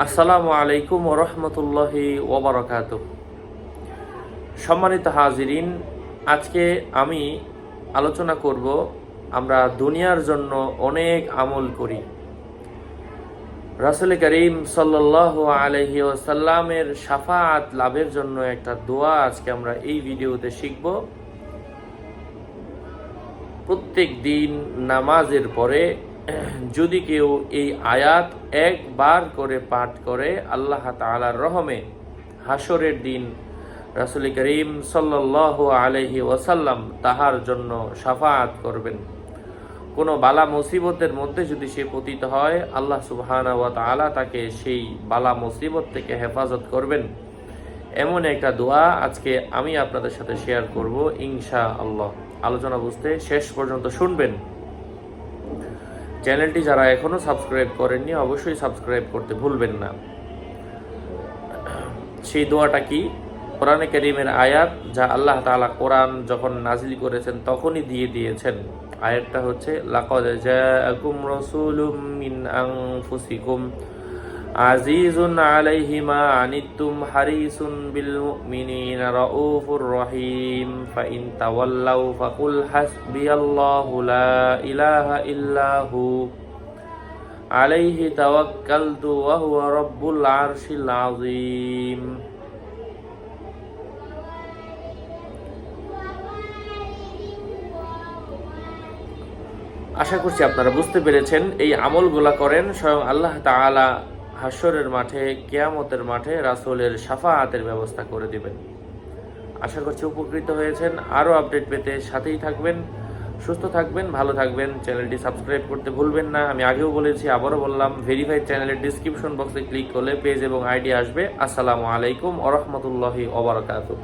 আসসালামু আলাইকুম ওরহমতুল্লাহি ওবরাকাত সম্মানিত হাজিরিন, আজকে আমি আলোচনা করব আমরা দুনিয়ার জন্য অনেক আমল করি। রাসুল করিম সাল্লাহ আলহি ওসাল্লামের সাফাত লাভের জন্য একটা দোয়া আজকে আমরা এই ভিডিওতে শিখব। প্রত্যেক দিন নামাজের পরে যদি কেউ এই আয়াত একবার করে পাঠ করে, আল্লাহ তালার রহমে হাসরের দিন রাসুল করিম সাল্লাহ আলহি ওয়াসাল্লাম তাহার জন্য সাফাত করবেন। কোনো বালা মুসিবতের মধ্যে যদি সে পতিত হয়, আল্লাহ সুবহানা তাকে সেই বালা মুসিবত থেকে হেফাজত করবেন। এমন একটা দোয়া আজকে আমি আপনাদের সাথে শেয়ার করব ইনশা আল্লাহ আলোচনা বুঝতে শেষ পর্যন্ত শুনবেন। চ্যানেলটি যারা এখনও সাবস্ক্রাইব করেননি, অবশ্যই সাবস্ক্রাইব করতে ভুলবেন না। সেই দোয়াটা কি? কোরআনে করিমের আয়াত যা আল্লাহ তালা কোরআন যখন নাজিল করেছেন, তখনই দিয়ে দিয়েছেন। আয়াতটা হচ্ছে, লাকাদ জাআকুম রাসূলুম মিন আনফুসিকুম আজিজুন আলাইহি মা আনিতুম হারিসুন বিল মুমিনিনা রাউফুর রহিম, ফাইন তাওয়াল্লাউ ফাকুল হাসবিয়াল্লাহু লা ইলাহা ইল্লাহু। আলাইহি তাওয়াক্কালতু ওয়া হুয়া রাব্বুল আরশিল আযীম। আশা করছি আপনারা বুঝতে পেরেছেন, এই আমলগুলা করেন, স্বয়ং আল্লাহ তাআলা হাসরের মাঠে, কেয়ামতের মাঠে রাসূলের হাতের ব্যবস্থা করে দিবেন। আশা করছি উপকৃত হয়েছেন। আরও আপডেট পেতে সাথেই থাকবেন, সুস্থ থাকবেন, ভালো থাকবেন। চ্যানেলটি সাবস্ক্রাইব করতে ভুলবেন না। আমি আগেও বলেছি, আবারও বললাম ভেরিফাইড চ্যানেলের ডিসক্রিপশন বক্সে ক্লিক করলে পেজ এবং আইডি আসবে। আসসালামু আলাইকুম ওরহমতুল্লাহি ওবরাকাতুহ